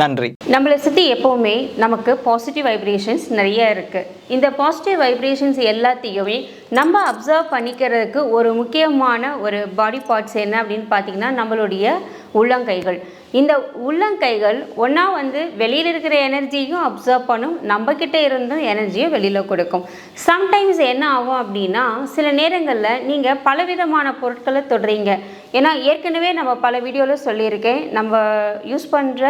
நன்றி. நம்மளை சுற்றி எப்போவுமே நமக்கு பாசிட்டிவ் வைப்ரேஷன்ஸ் நிறைய இருக்குது இந்த பாசிட்டிவ் வைப்ரேஷன்ஸ் எல்லாத்தையுமே நம்ம அப்சர்வ் பண்ணிக்கிறதுக்கு ஒரு முக்கியமான ஒரு பாடி பார்ட்ஸ் என்ன அப்படின்னு பார்த்தீங்கன்னா நம்மளுடைய உள்ளங்கைகள். இந்த உள்ளங்கைகள் ஒன்றா வந்து வெளியில் இருக்கிற எனர்ஜியும் அப்சர்வ் பண்ணும் நம்மக்கிட்ட இருந்தும் எனர்ஜியும் வெளியில் கொடுக்கும். சம்டைம்ஸ் என்ன ஆகும் அப்படின்னா சில நேரங்களில் நீங்கள் பலவிதமான பொருட்களை தொடுறீங்க. ஏன்னா ஏற்கனவே நம்ம பல வீடியோவில் சொல்லியிருக்கேன் நம்ம யூஸ் பண்ணுற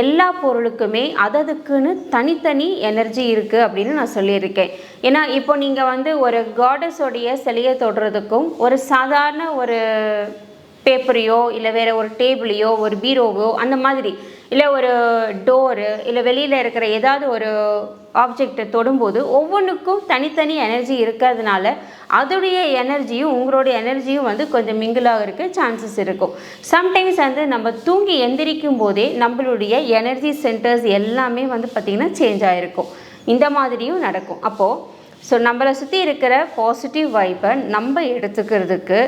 எல்லா பொருளுக்குமே அததுக்குன்னு தனித்தனி எனர்ஜி இருக்குது அப்படின்னு நான் சொல்லியிருக்கேன். ஏன்னா இப்போ நீங்கள் வந்து ஒரு காடஸோடைய சிலையை தொடுறதுக்கும் ஒரு சாதாரண ஒரு பேப்பரையோ இல்லை வேறு ஒரு டேபிளையோ ஒரு பீரோவோ அந்த மாதிரி இல்லை ஒரு டோரு இல்லை வெளியில் இருக்கிற ஏதாவது ஒரு ஆப்ஜெக்டை தொடும்போது ஒவ்வொன்றுக்கும் தனித்தனி எனர்ஜி இருக்கிறதுனால அதோடைய எனர்ஜியும் உங்களுடைய எனர்ஜியும் வந்து கொஞ்சம் மிங்கிளாக இருக்க சான்சஸ் இருக்கும். சம்டைம்ஸ் வந்து நம்ம தூங்கி எந்திரிக்கும் போதே நம்மளுடைய எனர்ஜி சென்டர்ஸ் எல்லாமே வந்து பார்த்திங்கன்னா சேஞ்ச் ஆகிருக்கும் இந்த மாதிரியும் நடக்கும். அப்போது ஸோ நம்மளை சுற்றி இருக்கிற பாசிட்டிவ் வைப்பை நம்ம எடுத்துக்கிறதுக்கு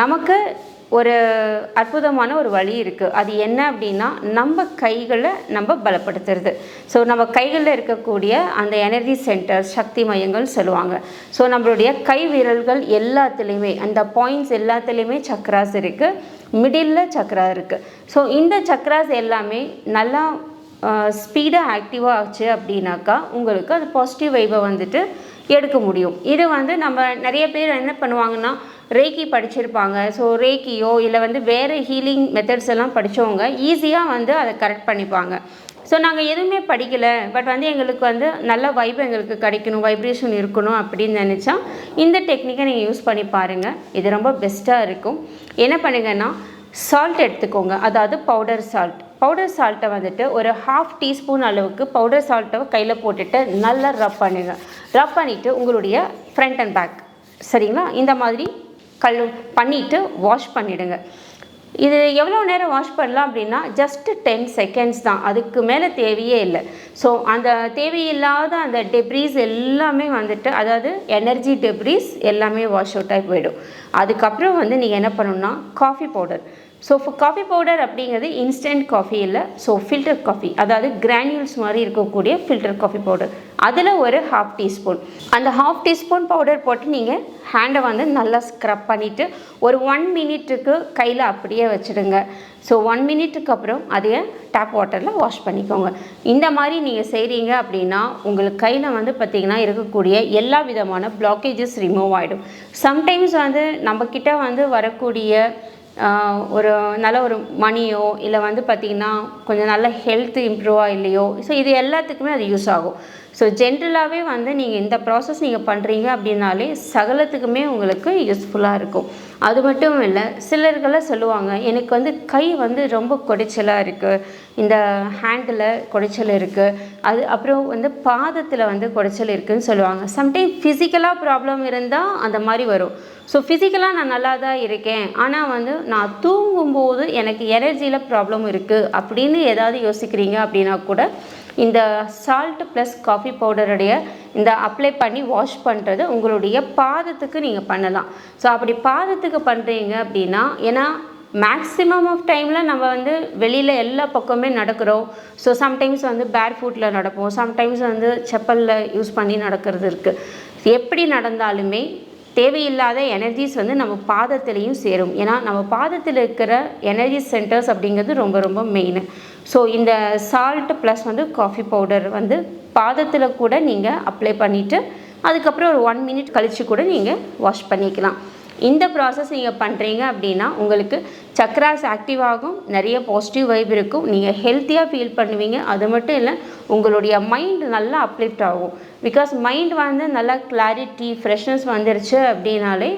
நமக்கு ஒரு அற்புதமான ஒரு வழி இருக்குது அது என்ன அப்படின்னா நம்ம கைகளை நம்ம பலப்படுத்துறது. ஸோ நம்ம கைகளில் இருக்கக்கூடிய அந்த எனர்ஜி சென்டர் சக்தி மையங்கள் சொல்லுவாங்க. ஸோ நம்மளுடைய கை விரல்கள் எல்லாத்துலேயுமே அந்த பாயிண்ட்ஸ் எல்லாத்துலேயுமே சக்ராஸ் இருக்குது மிடில் சக்ரா இருக்குது ஸோ இந்த சக்ராஸ் எல்லாமே நல்லா ஸ்பீடாக ஆக்டிவாக ஆச்சு அப்படின்னாக்கா உங்களுக்கு அது பாசிட்டிவ் வைபை வந்துட்டு எடுக்க முடியும். இது வந்து நம்ம நிறைய பேர் என்ன பண்ணுவாங்கன்னா ரேக்கி படிச்சிருப்பாங்க. ஸோ ரேக்கியோ இல்லை வந்து வேறு ஹீலிங் மெத்தட்ஸ் எல்லாம் படித்தவங்க ஈஸியாக வந்து அதை கரெக்ட் பண்ணிப்பாங்க. ஸோ நாங்கள் எதுவுமே படிக்கலை. பட் வந்து எங்களுக்கு வந்து நல்ல வைப் எங்களுக்கு கிடைக்கணும் வைப்ரேஷன் இருக்கணும் அப்படின்னு நினச்சா இந்த டெக்னிக்கை நீங்கள் யூஸ் பண்ணி பாருங்கள் இது ரொம்ப பெஸ்ட்டாக இருக்கும். என்ன பண்ணுங்கன்னா சால்ட் எடுத்துக்கோங்க. அதாவது பவுடர் சால்ட் பவுடர் சால்ட்டை வந்துட்டு ஒரு ஹாஃப் டீஸ்பூன் அளவுக்கு பவுடர் சால்ட்டை கையில் போட்டுட்டு நல்லா ரப் பண்ணுங்கள் ரப் பண்ணிவிட்டு உங்களுடைய ஃப்ரண்ட் அண்ட் பேக் சரிங்களா? இந்த மாதிரி கல் பண்ணிவிட்டு வாஷ் பண்ணிவிடுங்க இது எவ்வளோ நேரம் வாஷ் பண்ணலாம் அப்படின்னா ஜஸ்ட்டு டென் செகண்ட்ஸ் தான். அதுக்கு மேலே தேவையே இல்லை. ஸோ அந்த தேவையில்லாத அந்த டெப்ரீஸ் எல்லாமே வந்துட்டு அதாவது எனர்ஜி டெப்ரீஸ் எல்லாமே வாஷ் அவுட் ஆகி போயிடும். அதுக்கப்புறம் வந்து நீங்கள் என்ன பண்ணணும்னா coffee powder so coffee powder அப்படிங்கிறது இன்ஸ்டன்ட் காஃபி இல்லை. ஸோ ஃபில்டர் காஃபி அதாவது கிரானியூல்ஸ் மாதிரி இருக்கக்கூடிய ஃபில்டர் காஃபி பவுடர் அதில் ஒரு ஹாஃப் டீஸ்பூன் அந்த ஹாஃப் டீஸ்பூன் பவுடர் போட்டு நீங்கள் ஹேண்டை வந்து நல்லா ஸ்க்ரப் பண்ணிவிட்டு ஒரு ஒன் மினிட்டுக்கு கையில் அப்படியே வச்சுடுங்க. ஸோ ஒன் மினிட்டுக்கு அப்புறம் அதையே டேப் வாட்டரில் வாஷ் பண்ணிக்கோங்க. இந்த மாதிரி நீங்கள் செய்கிறீங்க அப்படின்னா உங்களுக்கு கையில் வந்து பார்த்திங்கன்னா இருக்கக்கூடிய எல்லா விதமான பிளாக்கேஜஸ் ரிமூவ் ஆகிடும் சம்டைம்ஸ் வந்து நம்மக்கிட்ட வந்து வரக்கூடிய ஒரு நல்ல ஒரு மணியோ இல்லை வந்து பார்த்திங்கன்னா கொஞ்சம் நல்ல ஹெல்த் இம்ப்ரூவாக இல்லையோ ஸோ இது எல்லாத்துக்குமே அது யூஸ் ஆகும். ஸோ ஜென்ரலாகவே வந்து நீங்கள் இந்த ப்ராசஸ் நீங்கள் பண்ணுறீங்க அப்படின்னாலே சகலத்துக்குமே உங்களுக்கு யூஸ்ஃபுல்லாக இருக்கும். அது மட்டும் இல்லை சிலர்களை சொல்லுவாங்க எனக்கு வந்து கை வந்து ரொம்ப கொடைச்சலாக இருக்குது இந்த ஹேண்டில் குடைச்சல் இருக்குது அது அப்புறம் வந்து பாதத்தில் வந்து குடைச்சல் இருக்குதுன்னு சொல்லுவாங்க. சம்டைம் ஃபிசிக்கலாக ப்ராப்ளம் இருந்தால் அந்த மாதிரி வரும். ஸோ ஃபிசிக்கலாக நான் நல்லா தான் இருக்கேன். ஆனால் வந்து நான் தூங்கும்போது எனக்கு எனர்ஜியில் ப்ராப்ளம் இருக்குது அப்படின்னு ஏதாவது யோசிக்கிறீங்க அப்படின்னா கூட இந்த சால்ட் ப்ளஸ் காஃபி பவுடருடைய இந்த அப்ளை பண்ணி வாஷ் பண்ணுறது உங்களுடைய பாதத்துக்கு நீங்கள் பண்ணலாம். ஸோ அப்படி பாதத்துக்கு பண்ணுறீங்க அப்படின்னா ஏன்னா மேக்ஸிமம் ஆஃப் டைமில் நம்ம வந்து வெளியில் எல்லா பக்கமே நடக்கிறோம். ஸோ சம்டைம்ஸ் வந்து பேர் ஃபுட்டில் நடப்போம். சம்டைம்ஸ் வந்து செப்பலில் யூஸ் பண்ணி நடக்கிறது இருக்குது எப்படி நடந்தாலுமே தேவையில்லாத எனர்ஜிஸ் வந்து நம்ம பாதத்துலேயும் சேரும். ஏன்னா நம்ம பாதத்தில் இருக்கிற எனர்ஜி சென்டர்ஸ் அப்படிங்கிறது ரொம்ப ரொம்ப மெயின் ஸோ இந்த சால்ட் ப்ளஸ் வந்து காஃபி பவுடர் வந்து பாதத்தில் கூட நீங்கள் அப்ளை பண்ணிவிட்டு அதுக்கப்புறம் ஒரு ஒன் மினிட் கழித்து கூட நீங்கள் வாஷ் பண்ணிக்கலாம். இந்த ப்ராசஸ் நீங்கள் பண்ணுறீங்க அப்படின்னா உங்களுக்கு சக்ராஸ் ஆக்டிவ் ஆகும் நிறைய பாசிட்டிவ் வைப் இருக்கும். நீங்கள் ஹெல்த்தியாக ஃபீல் பண்ணுவீங்க. அது மட்டும் இல்லை உங்களுடைய மைண்ட் நல்லா அப்லிஃப்ட் ஆகும். பிகாஸ் மைண்ட் வந்து நல்லா கிளாரிட்டி ஃப்ரெஷ்னஸ் வந்துருச்சு அப்படின்னாலே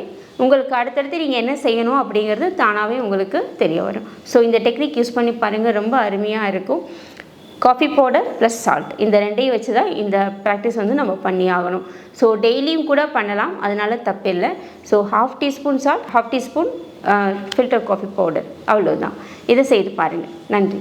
உங்களுக்கு அடுத்தடுத்து நீங்கள் என்ன செய்யணும் அப்படிங்கிறது தானாகவே உங்களுக்கு தெரிய வரும். ஸோ இந்த டெக்னிக் யூஸ் பண்ணி பாருங்கள் ரொம்ப அருமையாக இருக்கும். காஃபி பவுடர் ப்ளஸ் சால்ட் இந்த ரெண்டையும் வச்சு தான் இந்த ப்ராக்டிஸ் வந்து நம்ம பண்ணி ஆகணும். ஸோ டெய்லியும் கூட பண்ணலாம். அதனால் தப்பில்லை. So half teaspoon salt half teaspoon filter coffee powder அவ்வளோதான் இதை செய்து பாருங்கள் நன்றி.